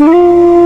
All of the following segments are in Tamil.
floor.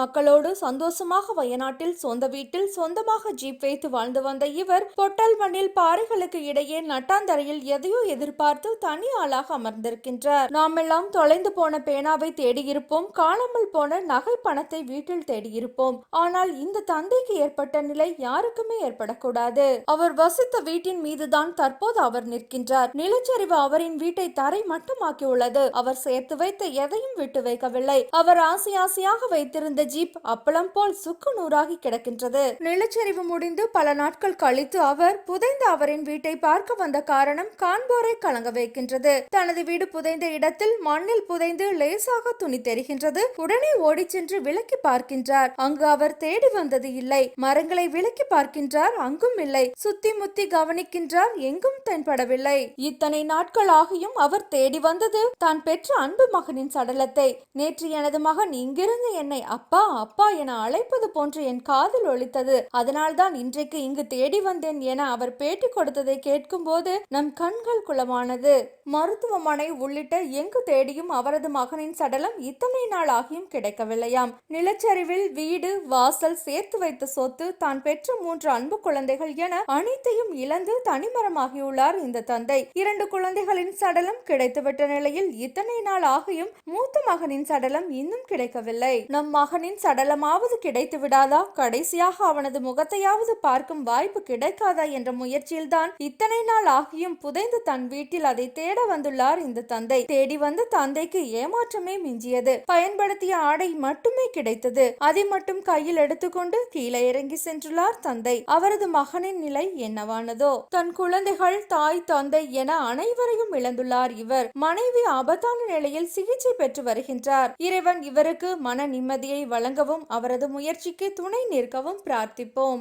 மக்களோடு சந்தோஷமாக வயநாட்டில் சொந்த வீட்டில் சொந்தமாக ஜீப் வைத்து வாழ்ந்து வந்த இவர் பொட்டல் மண்ணில் பாறைகளுக்கு இடையே நட்டாந்தரையில் எதையோ எதிர்பார்த்து தனி ஆளாக அமர்ந்திருக்கின்றார். நாமெல்லாம் தொலைந்து போன பேனாவை தேடியிருப்போம் காணாமல் போன நகை பணத்தை வீட்டில் தேடியிருப்போம். ஆனால் இந்த தந்தைக்கு ஏற்பட்ட நிலை யாருக்குமே ஏற்படக்கூடாது. அவர் வசித்த வீட்டின் மீதுதான் தற்போது அவர் நிற்கின்றார். நிலச்சரிவு அவரின் வீட்டை தரை மட்டுமாக்கியுள்ளது. அவர் சேர்த்து வைத்த எதையும் விட்டு வைக்கவில்லை. அவர் ஆசை ஆசையாக வைத்திருந்த ஜீப் அப்பளம் போல் சுக்கு நூறாகி கிடக்கின்றது. நிலச்சரிவு முடிந்து பல நாட்கள் கழித்து அவர் புதைந்த அவரின் வீட்டை பார்க்க வந்த காரணம் காண்போரை கலங்க வைக்கின்றது. தனது வீடு புதைந்த இடத்தில் மண்ணில் புதைந்து லேசாக துணி தெரிகின்றது. உடனே ஓடி சென்று விலக்கி பார்க்கின்றார். அங்கு அவர் தேடி வந்தது இல்லை. மரங்களை விலக்கி பார்க்கின்றார் அங்கும் இல்லை. சுத்தி முத்தி கவனிக்கின்றார் எங்கும் தென்படவில்லை. இத்தனை நாட்கள் ஆகியும் அவர் தேடி வந்தது தான் பெற்ற அன்பு மகனின் சடலத்தை. நேற்று எனது மகன் இங்கிருந்து என்னை அப்பா அப்பா அப்பா என அழைப்பது போன்று என் காதில் ஒழித்தது அதனால்தான் இன்றைக்கு இங்கு தேடி வந்தேன் என அவர் பேட்டி கொடுத்ததை கேட்கும்போது நம் கண்கள் குளமானது. மருத்துவமனை உள்ளிட்ட எங்கு தேடியும் அவரது மகனின் சடலம் இத்தனை நாள் ஆகியும் கிடைக்கவில்லையாம். நிலச்சரிவில் வீடு வாசல் சேர்த்து வைத்த சொத்து தான் பெற்ற மூன்று அன்பு குழந்தைகள் என அனைத்தையும் இழந்து தனிமரமாகியுள்ளார் இந்த தந்தை. இரண்டு குழந்தைகளின் சடலம் கிடைத்துவிட்ட நிலையில் இத்தனை நாள் ஆகியும் மூத்த மகனின் சடலம் இன்னும் கிடைக்கவில்லை. நம் மகனின் சடலமாவது கிடைத்து விடாதா கடைசியாக அவனது முகத்தையாவது பார்க்கும் வாய்ப்பு கிடைக்காதா என்ற முயற்சியில்தான் இத்தனை நாள் ஆகியும் புதைந்து தன் வீட்டில் அதை தேட வந்துள்ளார் இந்த தந்தை. தேடி வந்த தந்தைக்கு ஏமாற்றமே மிஞ்சியது. பயன்படுத்திய ஆடை மட்டுமே கிடைத்தது. அதை மட்டும் கையில் எடுத்துக்கொண்டு கீழே இறங்கி சென்றுள்ளார் தந்தை. அவரது மகனின் நிலை என்னவானதோ? தன் குழந்தைகள் தாய் தந்தை என அனைவரையும் இழந்துள்ளார் இவர். மனைவி ஆபத்தான நிலையில் சிகிச்சை பெற்று வருகின்றார். இறைவன் இவருக்கு மன நிம்மதியை வழங்கவும் அவரது முயற்சிக்கு துணை நிற்கவும் பிரார்த்திப்போம்.